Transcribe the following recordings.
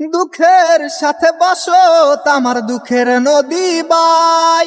দুঃখের সাথে বসত আমার দুঃখের নদী বাই।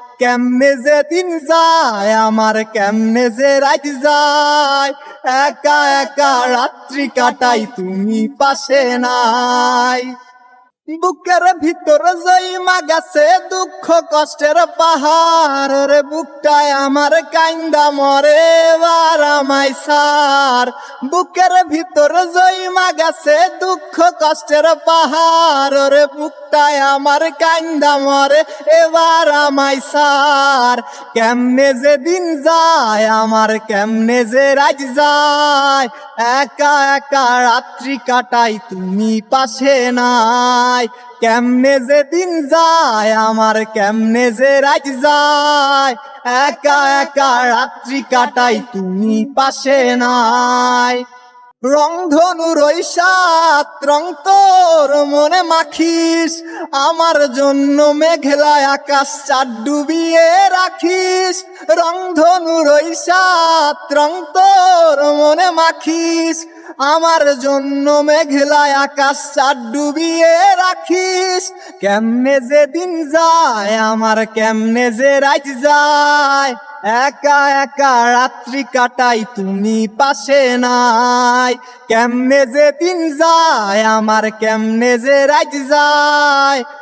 কেমনে যে দিন যায়, আমার কেমনে যে রাত যায়। একা একা রাত্রি কাটাই, তুমি পাশে নাই। বুকের ভিতরে জইমা গেছে দুঃখ কষ্টের পাহাড়, রে বুকটায় আমার কাইন্দা মরে বার আমায় সার। বুকের ভিতরে জইমা গেছে দুঃখ কষ্টের পাহাড়, রে বুকটায় আমার কাইন্দা মরে, এবার আমায় সার। কেমনে যে দিন যায়, আমার কেমনে যে রাজ যায়। একা একা রাত্রি কাটাই, তুমি পাশে নাই। কেমনে যে দিন যায়, আমার কেমনে যে রাজ যায়। একা একা রাত্রি কাটাই, তুমি পাশে নাই। রংধনু রৈশাত রং তোর মনে মাখিস। আমার জন্য মেঘলা আকাশ চার ডুবিয়ে রাখিস। রংধনু রৈশাত রং তোর মনে মাখিস। আমার জন্য মেঘলা আকাশ চার ডুবিয়ে রাখিস। কেমনে যে দিন যায়, আমার কেমনে যে রাজ যায়। একা একা রাত্রি কাটাই, তুমি পাশে নাই। কেমনে যে দিন যায়, আমার কেমনে যে রাজ যায়।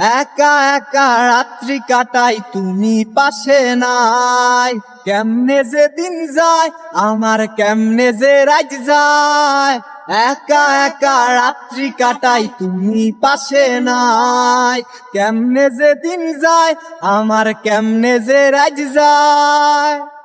একা একা রাত্রি কাটাই, তুমি পাশে নাই। কেমনে যে দিন যায়, আমার কেমনে যে রাজ যায়। একা একা রাত্রি কাটাই, তুমি পাশে নাই। কেমনে যে দিন যায়, আমার কেমনে যে রাজ যায়।